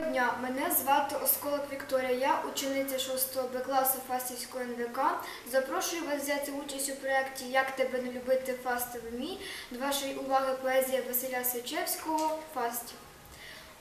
дня, мене звати Осколок Вікторія. Я учениця 6 Б класу Фастівської НВК. Запрошую вас взяти участь у проєкті Як тебе не любити фастовий мій. До вашої уваги поезія Василя Сичевського Фастів.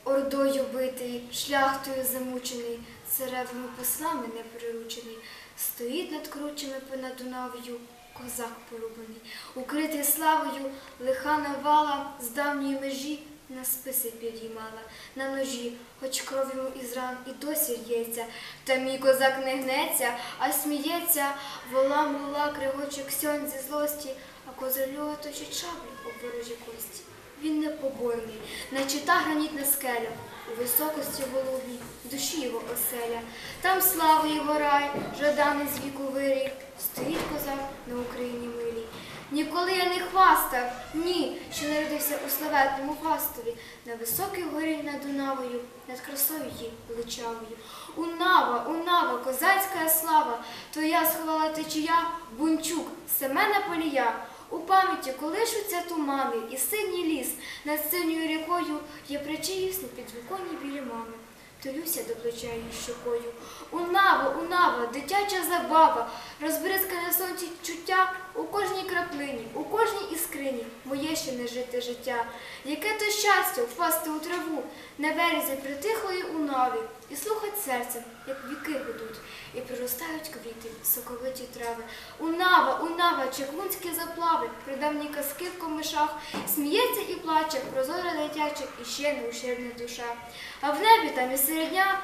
Ордою битий, шляхтою замучений, царевими послами неприручений, стоїть над кручами понад Дунавою, козак порубаний, укритий славою, лиха навала з давньої межі списи підіймала, на ножі, хоч кров йому із ран і досі р'ється, та мій козак не гнеться, а сміється, вола мула, кригоче ксьон зі злості, а козельова точить шаблю об ворожі кості. Він непоборний, наче та гранітна скеля, у високості голові, душі його оселя. Там слава його рай, жаданий з віку вирій, стоїть козак на Україні милій. Ніколи я не хвастав, що народився у славетному Фастові, на високій горі над Дунавою, над красою її величавою. Унава, унава, козацька слава, твоя сховала течія, бунчук, Семена Полія. У пам'яті колишуться тумани і синій ліс над синьою рікою є причиїсні підвіконні білі мами. Толюся до плеча її щокою. Унава, унава, дитяча забава, розбризкане сонці чуття у кожній краплині, у кожній іскрині моє ще не жите життя. Яке то щастя впасти у траву, на березі притихлої унаві, і слухать серцем, як віки гудуть, і приростають квіти, соковиті трави. Унава, унава, чеклунські заплави, придавні казки в комишах, сміється і плаче, прозора дитяча і ще не ущербна душа. А в небі там і серед дня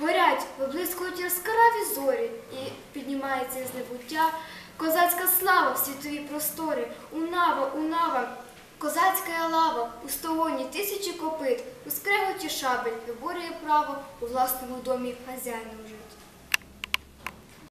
горять, виблискують яскраві зорі, і піднімається з небуття. Козацька слава в світові простори, унава, унава. Козацька лава. У стогоні тисячі копит, у скреготі шабель. Виборює право у власному домі хазяїну жити.